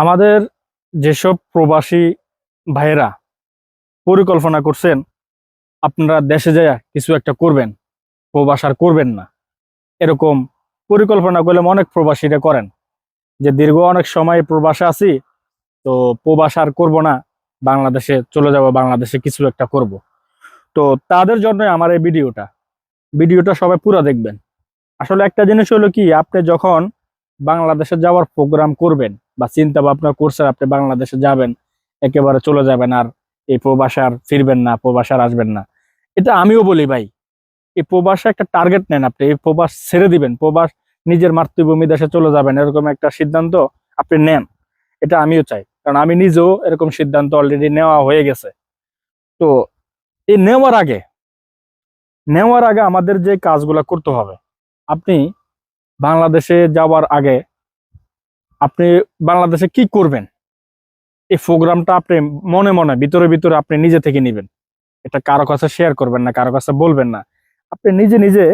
আমাদের যেসব প্রবাসী ভাইয়েরা পরিকল্পনা করছেন, আপনারা দেশে যায় কিছু একটা করবেন, প্রবাস আর করবেন না। এরকম পরিকল্পনা করলে অনেক প্রবাসীরা করেন। যে দীর্ঘ অনেক সময় প্রবাসে আছি, তো প্রবাস আর করব না, বাংলাদেশে চলে যাব, বাংলাদেশে কিছু একটা করব। তো তাদের জন্য আমার এই ভিডিওটা। ভিডিওটা সবাই পুরো দেখবেন। আসলে একটা জিনিস হলো কি, আপনি যখন বাংলাদেশে যাওয়ার প্রোগ্রাম করবেন বা চিন্তা ভাবনা করছেন আপনি বাংলাদেশে যাবেন, একেবারে চলে যাবেন আর এই প্রবাসে আর ফিরবেন না, প্রবাসে আর আসবেন না। এটা আমিও বলি ভাই, এই প্রবাসে একটা টার্গেট নেন আপনি, এই প্রবাস ছেড়ে দিবেন, প্রবাস নিজের মাতৃভূমি দেশে চলে যাবেন, এরকম একটা সিদ্ধান্ত আপনি নেন। এটা আমিও চাই, কারণ আমি নিজেও এরকম সিদ্ধান্ত অলরেডি নেওয়া হয়ে গেছে। তো এই নেওয়ার আগে নেওয়ার আগে আমাদের যে কাজগুলো করতে হবে, আপনি বাংলাদেশে যাওয়ার আগে আপনি বাংলাদেশে কি করবেন? এই প্রোগ্রামটা আপনি মনে মনে, ভিতরে ভিতরে আপনি নিজে থেকে নেবেন। এটা কারও কাছে শেয়ার করবেন না, কারও কাছে বলবেন না। আপনি নিজে নিজে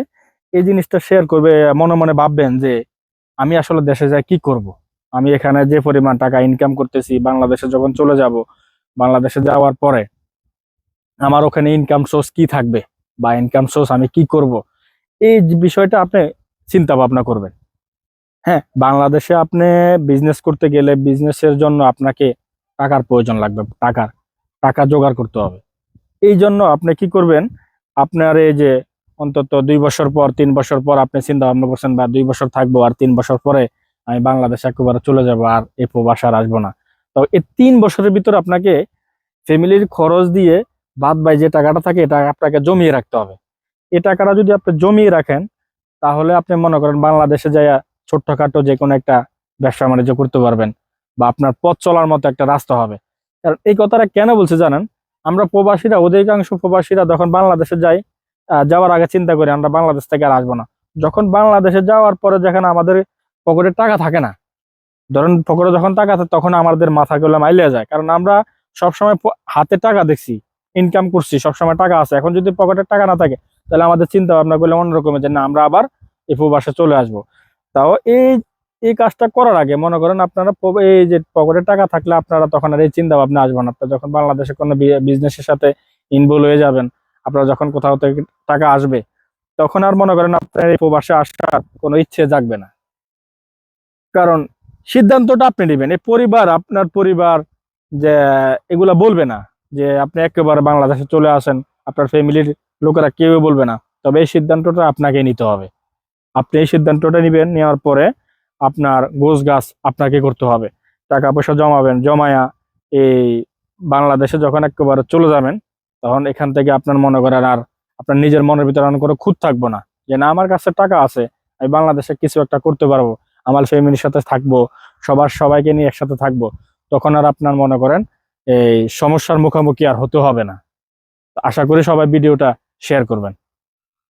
এই জিনিসটা শেয়ার করবে, মনে মনে ভাববেন যে আমি আসলে দেশে যাই কি করব। আমি এখানে যে পরিমাণ টাকা ইনকাম করতেছি, বাংলাদেশে যখন চলে যাব, বাংলাদেশে যাওয়ার পরে আমার ওখানে ইনকাম সোর্স কি থাকবে? বা ইনকাম সোর্স আমি কি করব? এই বিষয়টা আপনি চিন্তা ভাবনা করবেন। হ্যাঁ বাংলাদেশে আপনি বিজনেস করতে গেলে বিজনেসের জন্য আপনাকে টাকার প্রয়োজন লাগবে, টাকার, টাকা জোগাড় করতে হবে। এই জন্য আপনি কি করবেন, আপনার এই যে অন্তত দুই বছর পর, তিন বছর পর আপনি চিন্তা ভাবনা করছেন, বা দুই বছর থাকব আর তিন বছর পরে আমি বাংলাদেশে একেবারে চলে যাব আর এই প্রবাস আর আসব না। তো এই তিন বছরের ভিতর আপনাকে ফ্যামিলির খরচ দিয়ে বাদ বাই যে টাকাটা থাকে, এটা আপনাকে জমিয়ে রাখতে হবে। এ টাকাটা যদি আপনি জমিয়ে রাখেন তাহলে আপনি মনে করেন বাংলাদেশে যাইয়া ছোট্টখাটো যে কোনো একটা ব্যবসা বাণিজ্য করতে পারবেন বা আপনার পথ চলার মতো একটা রাস্তা হবে। কারণ এই কথাটা কেন বলছে জানেন? আমরা প্রবাসীরা, অধিকাংশ প্রবাসীরা যখন বাংলাদেশে যাই যাওয়ার আগে চিন্তা করি আমরা বাংলাদেশ থেকে আর আসব না। যখন বাংলাদেশে যাওয়ার পরে যেখানে আমাদের পকেটে টাকা থাকে না, ধরেন পকেটে যখন টাকা থাকে তখন আমাদের মাথা গুলো মাইলিয়ে যায়। কারণ আমরা সবসময় হাতে টাকা দেখছি ইনকাম করছি, সবসময় টাকা আছে। এখন যদি পকেটে টাকা না থাকে তাহলে আমাদের চিন্তা ভাবনা করলে অন্যরকমের যে না, আমরা আবার এই প্রবাসে চলে আসব। তাও এই এই কাজটা করার আগে মনে করেন আপনারা এই যে পকেটে টাকা থাকলে আপনারা তখন আর এই চিন্তা ভাবনা আসবে না। আপনারা যখন বাংলাদেশে কোনো বিজনেসের সাথে ইনভলভ হয়ে যাবেন, আপনারা যখন কোথাও থেকে টাকা আসবে, তখন আর মনে করেন আপনার এই প্রবাসে আসার কোনো ইচ্ছে জাগবে না। কারণ সিদ্ধান্তটা আপনি নেবেন। এই পরিবার, আপনার পরিবার যে, এগুলা বলবে না যে, আপনি একেবারে বাংলাদেশে চলে আসেন, আপনার ফ্যামিলির লোকেরা কেউ বলবে না। তবে এই সিদ্ধান্তটা আপনাকে নিতে হবে। আপনি এই সিদ্ধান্তটা নেবেন, নেওয়ার পরে আপনার গোছ গাছ আপনাকে করতে হবে। টাকা পয়সা জমাবেন, জমায়া এই বাংলাদেশে যখন একেবারে চলে যাবেন, তখন এখান থেকে আপনার মনে করেন আর আপনার নিজের মনের ভিতরে আর কোনো খুঁত থাকব না। যে না, আমার কাছে টাকা আছে, আমি বাংলাদেশে কিছু একটা করতে পারব, আমার ফ্যামিলির সাথে থাকব, সবার সবাইকে নিয়ে একসাথে থাকব, তখন আর আপনার মনে করেন এই সমস্যার মুখোমুখি আর হতে হবে না। আশা করি সবাই ভিডিওটা শেয়ার করবেন।